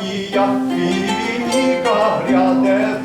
Днес і фініка гряде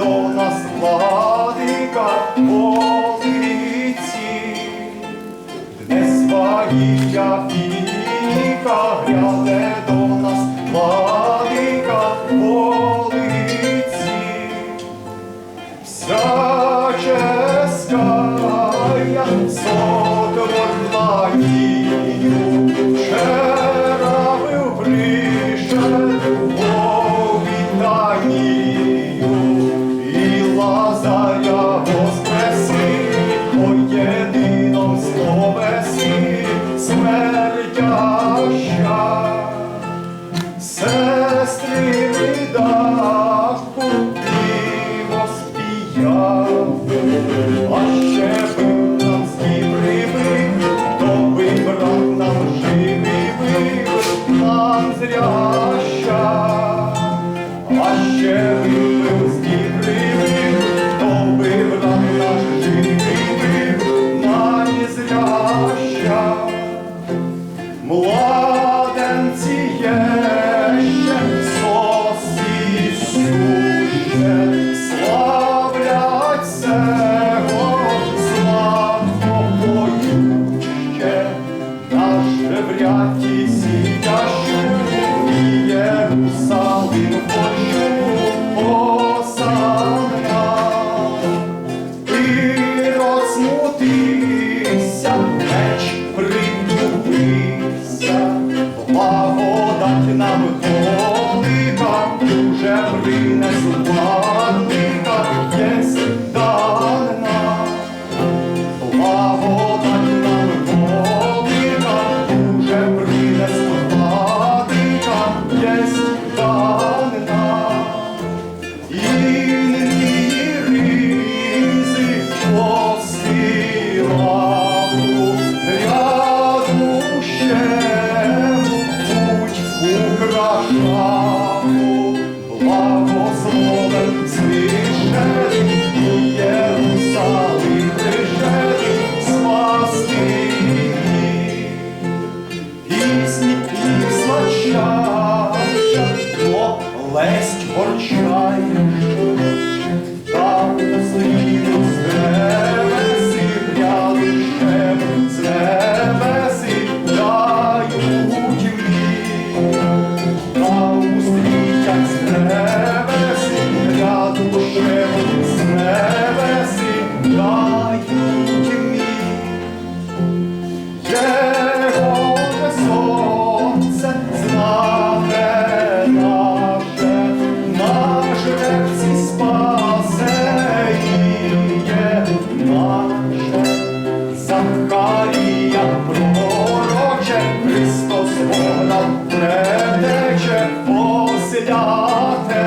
I'm a the dark.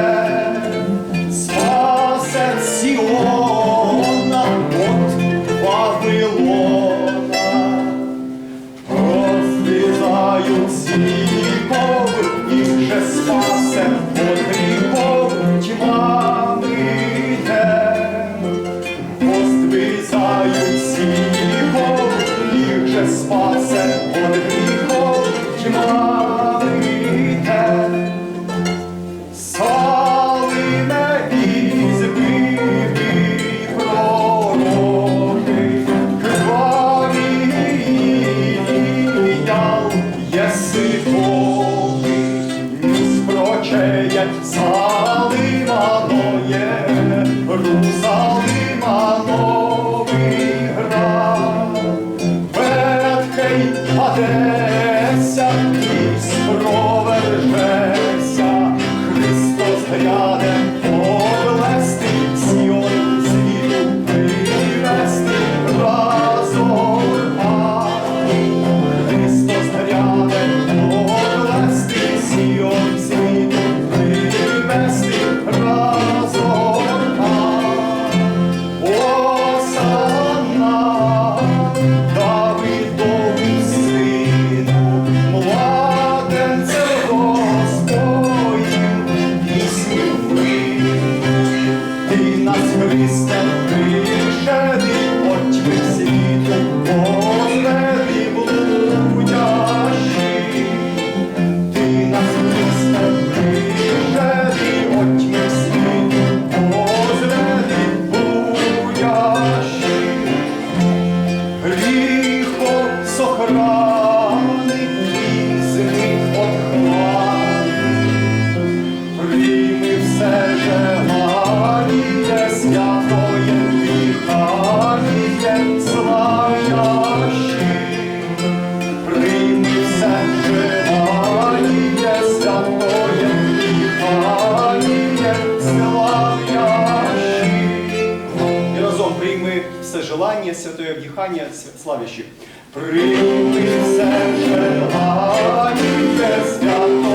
Желання, святое вдихання славящих. Прийми все желання, святое